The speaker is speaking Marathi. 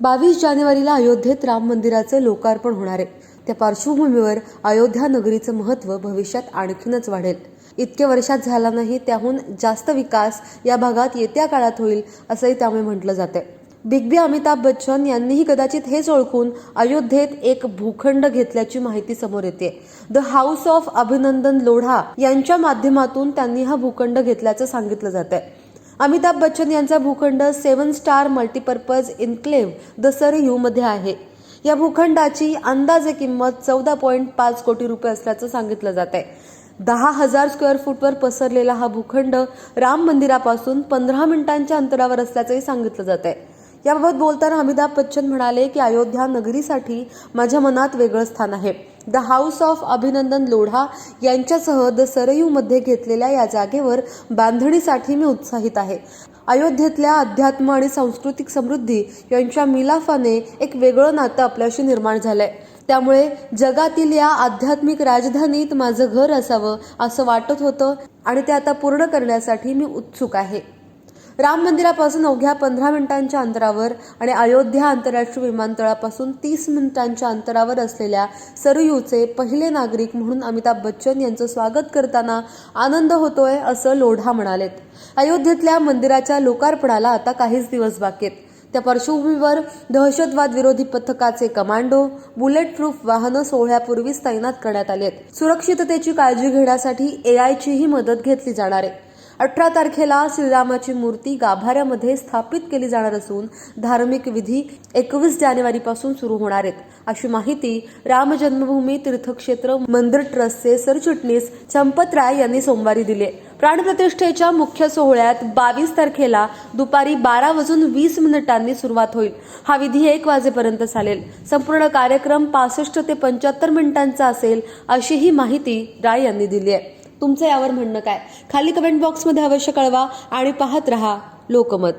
बावीस जानेवारीला अयोध्येत राम मंदिराचं लोकार्पण होणार आहे. त्या पार्श्वभूमीवर अयोध्या नगरीचं महत्त्व भविष्यात आणखीनच वाढेल. इतक्या वर्षात झाला नाही त्याहून जास्त विकास या भागात येत्या काळात होईल असंही त्यामुळे म्हटलं जाते बिग बी अमिताभ बच्चन यांनीही कदाचित हेच ओळखून अयोध्येत एक भूखंड घेतल्याची माहिती समोर येते द हाऊस ऑफ अभिनंदन लोढा यांच्या माध्यमातून त्यांनी हा भूखंड घेतल्याचं सांगितलं जात आहे अमिताभ बच्चन यांचा भूखंड seven star multipurpose enclave the यूमध्ये आहे. या भूखंडाची अंदाजे किंमत चौदा पॉईंट पाच कोटी रुपये असल्याचं सांगितलं जात आहे दहा हजार स्क्वेअर फूटवर पसरलेला हा भूखंड राम मंदिरापासून पंधरा मिनिटांच्या अंतरावर असल्याचंही सांगितलं जात आहे याबाबत बोलताना अमिताभ बच्चन म्हणाले की अयोध्या नगरीसाठी माझ्या मनात वेगळं स्थान आहे. द हाऊस ऑफ अभिनंदन लोढा यांच्यासह द सरयूमध्ये घेतलेल्या या जागेवर बांधणीसाठी मी उत्साहित आहे. अयोध्येतल्या अध्यात्म आणि सांस्कृतिक समृद्धी यांच्या मिलाफाने एक वेगळं नातं आपल्याशी निर्माण झालंय. त्यामुळे जगातील या आध्यात्मिक राजधानीत माझं घर असावं असं वाटत होतं आणि ते आता पूर्ण करण्यासाठी मी उत्सुक आहे. राम मंदिरापासून अवघ्या पंधरा मिनिटांच्या अंतरावर आणि अयोध्या आंतरराष्ट्रीय विमानतळापासून तीस मिनिटांच्या अंतरावर असलेल्या सरयूचे पहिले नागरिक म्हणून अमिताभ बच्चन यांचं स्वागत करताना आनंद होतोय असं लोढा म्हणालेत. अयोध्येतल्या मंदिराच्या लोकार्पणाला आता काहीच दिवस बाकी आहेत. त्या पार्श्वभूमीवर दहशतवाद विरोधी पथकाचे कमांडो बुलेट प्रूफ वाहनं सोहळ्यापूर्वीच तैनात करण्यात आली आहेत. सुरक्षिततेची काळजी घेण्यासाठी एआयचीही मदत घेतली जाणार आहे. अठरा तारखेला श्रीरामाची मूर्ती गाभाऱ्यामध्ये स्थापित केली जाणार असून धार्मिक विधी एकवीस जानेवारीपासून सुरू होणार आहेत. अशी माहिती राम जन्मभूमी तीर्थक्षेत्र मंदिर ट्रस्टचे सरचिटणीस चंपत राय यांनी सोमवारी दिली प्राणप्रतिष्ठेच्या मुख्य सोहळ्यात बावीस तारखेला दुपारी बारा वाजून वीस मिनिटांनी सुरुवात होईल. हा विधी एक वाजेपर्यंत चालेल. संपूर्ण कार्यक्रम पासष्ट ते पंच्याहत्तर मिनिटांचा असेल अशी ही माहिती राय यांनी दिली आहे. तुमचं यावर म्हणणं काय? खाली कमेंट बॉक्समध्ये अवश्य कळवा आणि पाहत रहा लोकमत.